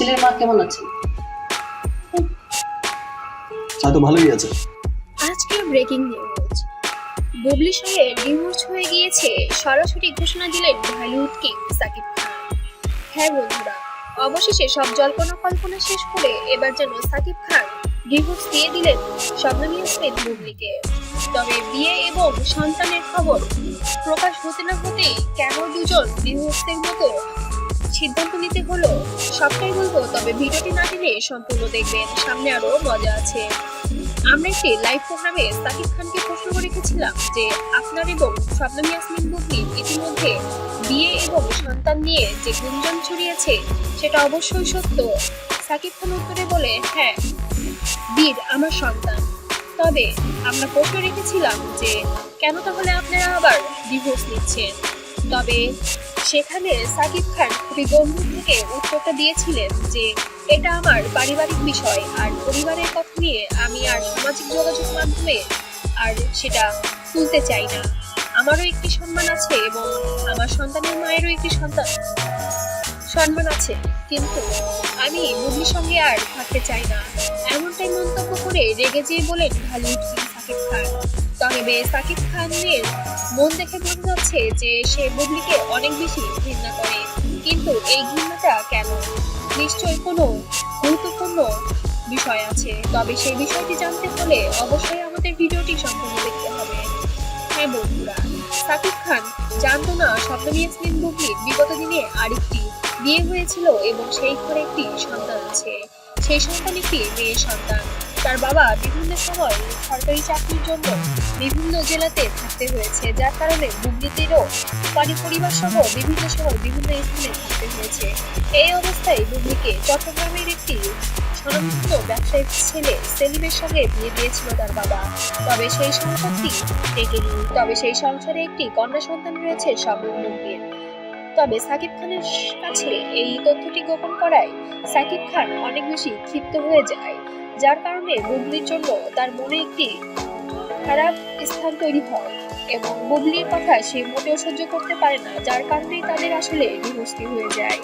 ছেলের মা কেমন আছেন? হয়তো ভালোই আছে। আজকের ব্রেকিং নিউজ বুবলির সঙ্গে ডিভোর্স হয়ে গিয়েছে সরাসরি ঘোষণা দিলেন ঢালিউড কিং সাকিব খান। হ্যাঁ বন্ধুরা অবশেষে সব জল্পনা কল্পনা শেষ করে এবার যেন সাকিব খান ডিভোর্স দিয়ে দিলেন শবনম ইয়াসমিন বুবলিকে। তবে বিয়ে এবং সন্তানের খবর প্রকাশ হতে না হতেই কেন দুজন ডিভোর্সের মতো সিদ্ধান্ত নিতে হলো, সবটাই বলব, তবে ভিডিওটি না টেনে সম্পূর্ণ দেখবেন। সামনে আরও মজা আছে। আমরা একটি লাইভ প্রোগ্রামে সাকিব খানকে প্রশ্ন রেখেছিলাম যে, আপনার এবং শবনম ইয়াসমিন বুবলির ইতিমধ্যে বিয়ে এবং সন্তান নিয়ে যে গুঞ্জন ছড়িয়েছে, সেটা অবশ্যই সত্য। সাকিব খান উত্তরে বলে হ্যাঁ বীর আমার সন্তান। তবে আমরা প্রশ্ন রেখেছিলাম যে, কেন তাহলে আপনারা আবার ডিভোর্স নিচ্ছেন? তবে সেখানে সাকিব খান খুবই গম্ভীর থেকে উত্তরটা দিয়েছিলেন যে, এটা আমার পারিবারিক বিষয়, আর পরিবারের কথা নিয়ে আমি আর সামাজিক যোগাযোগ মাধ্যমে আর সেটা তুলতে চাই না। আমারও একটি সম্মান আছে এবং আমার সন্তানের মায়েরও একটি সন্তান, সম্মান আছে। কিন্তু আমি বুবলির সঙ্গে আর থাকতে চাই না। এমনটাই মন্তব্য করে রেগে যেয়ে বলেন কিং সাকিব খান। তবে সাকিব খানের মন দেখে বোঝা যাচ্ছে যে সে বুবলিকে অনেক বেশি ঘৃণা করে। কিন্তু এই ঘৃণাটা কেন? নিশ্চয়ই কোনো গুরুত্বপূর্ণ বিষয় আছে। তবে সেই বিষয়টি জানতে হলে অবশ্যই আমাদের ভিডিওটি সম্পূর্ণ দেখতে হবে। হ্যাঁ বন্ধুরা, সাকিব খান জানতো না স্বপ্ন ইয়াসমিন বুবলির বিগত দিনে আরেকটি বিয়ে হয়েছিল এবং সেই ঘরে একটি সন্তান আছে। সেই সন্তান একটি মেয়ের সন্তান। তার বাবা বিভিন্ন সময় সরকারি চাকরির জন্য বিভিন্ন জেলাতে থাকতে হয়েছে, যার কারণে বুবলিদেরও বাড়ি পরিবার সহ বিভিন্ন সময় বিভিন্ন স্থানে থাকতে হয়েছে। এই অবস্থায় বুবলিকে চট্টগ্রামের একটি স্বনামধন্য ব্যবসায়িক ছেলে সেলিমের সঙ্গে বিয়ে দিয়েছিল তার বাবা। তবে সেই সংসারটি টেকেনি। তবে সেই সংসারে একটি কন্যা সন্তান রয়েছে স্বপ্নবঙ্গের তবে সাকিব খানের কাছে এই তথ্যটি গোপন করায় সাকিব খান অনেক বেশি ক্ষিপ্ত হয়ে যায়, যার কারণে বুবলির জন্য তার মনে একটি খারাপ স্থান তৈরি হয় এবং বুবলির কথা সে মোটেও সহ্য করতে পারে না, যার কারণেই তাদের আসলে বিভস্তি হয়ে যায়।